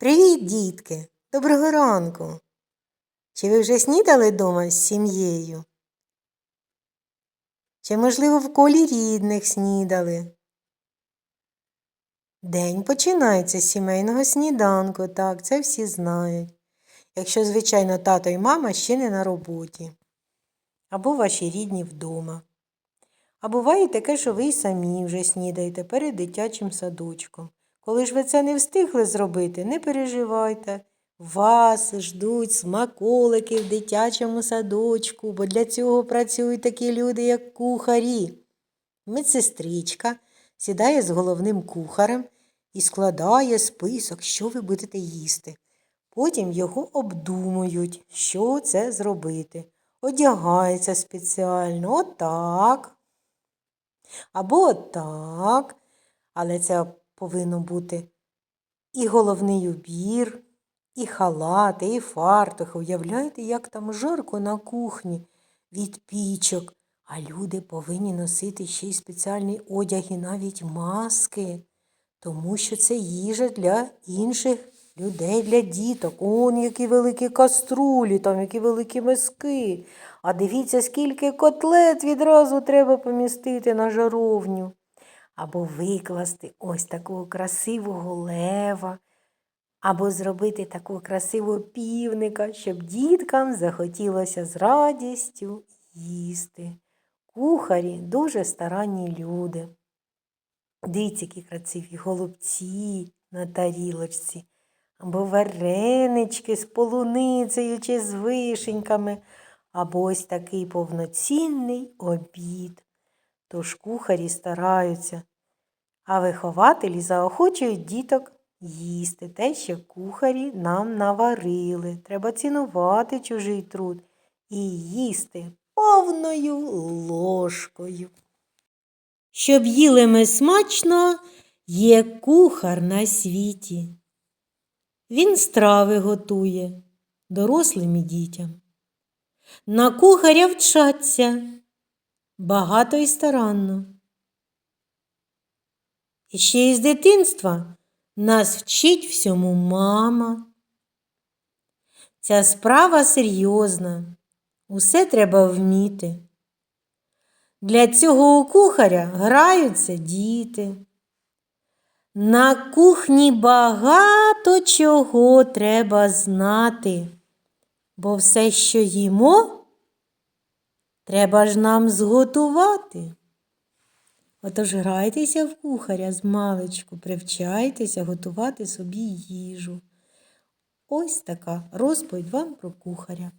Привіт, дітки! Доброго ранку! Чи ви вже снідали дома з сім'єю? Чи, можливо, в колі рідних снідали? День починається з сімейного сніданку, так, це всі знають. Якщо, звичайно, тато і мама ще не на роботі, або ваші рідні вдома. А буває таке, що ви й самі вже снідаєте перед дитячим садочком. Коли ж ви це не встигли зробити, не переживайте. Вас ждуть смаколики в дитячому садочку, бо для цього працюють такі люди, як кухарі. Медсестричка сідає з головним кухарем і складає список, що ви будете їсти. Потім його обдумують, що це зробити. Одягається спеціально, отак. Або отак. Але це повинно бути і головний убір, і халати, і фартух. Уявляєте, як там жарко на кухні від пічок. А люди повинні носити ще й спеціальний одяг і навіть маски, тому що це їжа для інших людей, для діток. Он які великі каструлі, там які великі миски. А дивіться, скільки котлет відразу треба помістити на жаровню. Або викласти ось такого красивого лева, або зробити такого красивого півника, щоб діткам захотілося з радістю їсти. Кухарі дуже старанні люди. Дивіться, які красиві голубці на тарілочці, або варенички з полуницею чи з вишеньками, або ось такий повноцінний обід. Тож кухарі стараються, а вихователі заохочують діток їсти те, що кухарі нам наварили. Треба цінувати чужий труд і їсти повною ложкою. Щоб їли ми смачно, є кухар на світі. Він страви готує дорослим і дітям. На кухаря вчаться багато і старанно. І ще із дитинства нас вчить всьому мама. Ця справа серйозна, усе треба вміти. Для цього у кухаря граються діти. На кухні багато чого треба знати, бо все, що їмо, треба ж нам зготувати. Отож грайтеся в кухаря з маличку, привчайтеся готувати собі їжу. Ось така розповідь вам про кухаря.